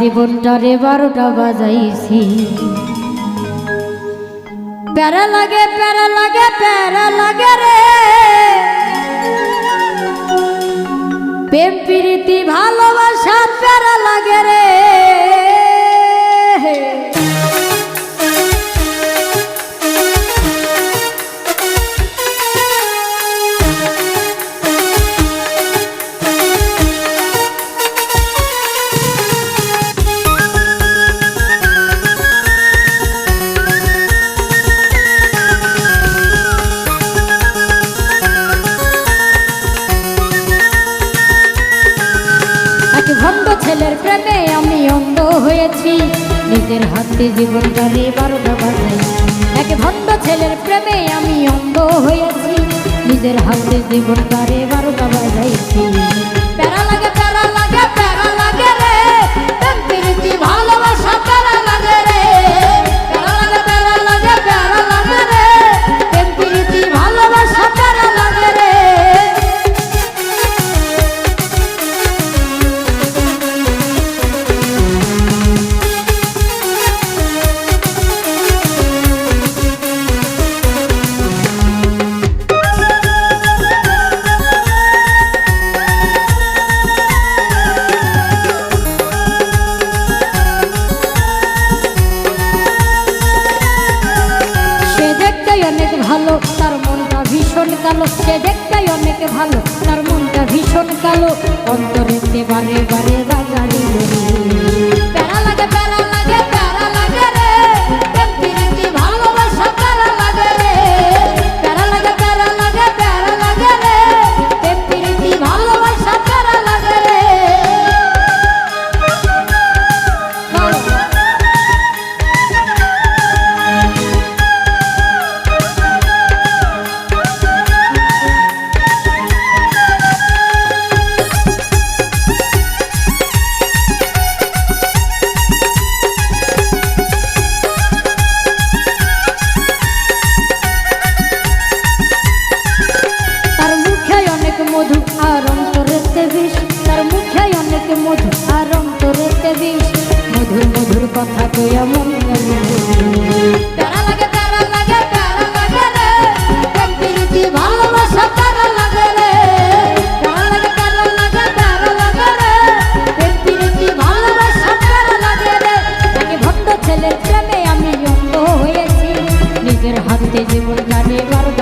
জীবনটারে বারোটা বাজাইছি। প্যারা লাগে প্যারা লাগে প্যারা লাগে রে। প্রেম প্রীতি ভালোবাসা ছেলের প্রেমে আমি অন্ধ হয়েছি। নিজের হাতে জীবনটারে বারোটা বাজাই। এক ভণ্ড ছেলের প্রেমে আমি অন্ধ হয়েছি। নিজের হাতে জীবনটারে বারোটা বাজাইছি ভালো তার মনটা ভীষণ কালো। সে দেখতে অনেক ভালো তার মনটা ভীষণ কালো। অন্তরেতে মধু আর অন্তরেতে বিষ। তার মুখে অনেক মধু আর অন্তরেতে বিষ। মধুর মধুর কথা কইয়া মন প্যারা লাগে প্যারা লাগে প্যারা লাগে প্রেম আমি অন্ধ হয়েছি। নিজের হাতে জীবন গানে বারোটা